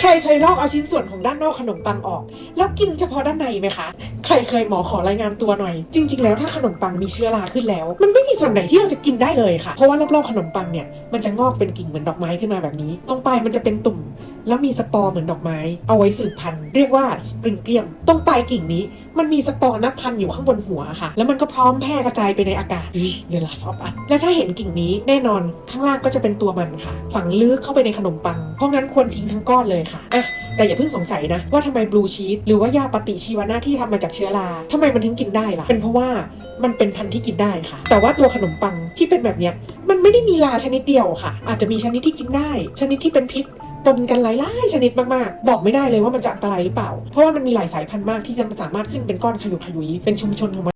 ใครเคยลอกเอาชิ้นส่วนของด้านนอกขนมปังออก แล้วกินเฉพาะด้านในไหมคะ ใครเคยหมอขอรายงานตัวหน่อย จริง ๆ แล้วถ้าขนมปังมีเชื้อราขึ้นแล้ว มันไม่มีส่วนไหนที่เราจะกินได้เลยค่ะ เพราะว่ารอบๆขนมปังเนี่ยมันจะงอกเป็นกิ่งเหมือนดอกไม้ขึ้นมาแบบนี้ ตรงปลายมันจะเป็นตุ่ม แล้วมีสปอร์เหมือนดอกไม้ เอาไว้สืบพันธุ์เรียกว่าสปริงเกียมตรงปลายกิ่งนี้ มันมีสปอร์นับพันอยู่ข้างบนหัวค่ะ แล้วมันก็พร้อมแพร่กระจายไปในอากาศเดี๋ยวลาซอฟอันและถ้าเห็นกิ่งนี้แน่นอนข้างล่างก็จะเป็นตัวมันค่ะ ฝังลึกเข้าไปในขนมปัง เพราะงั้นควรทิ้งทั้งก้อนเลยค่ะอะแต่อย่าเพิ่งสงสัยนะ ว่าทำไมบลูชีสหรือว่ายาปฏิชีวนะที่ทำมาจากเชื้อราทำไมมันถึงกินได้ล่ะ เป็นเพราะว่ามันเป็นพันธุ์ที่กินได้ค่ะ แต่ว่าตัวขนมปังที่เป็นแบบเนี้ยมันไม่ได้มีราชนิดเดียวค่ะ อาจจะมีชนิดที่กินได้ ชนิดที่เป็นพิษ ปนกันหลายๆชนิดมากๆ บอกไม่ได้เลยว่ามันจะอันตรายหรือเปล่า เพราะว่ามันมีหลายสายพันธุ์มากที่จะสามารถขึ้นเป็นก้อนขยุกขยุยเป็นชุมชนของมัน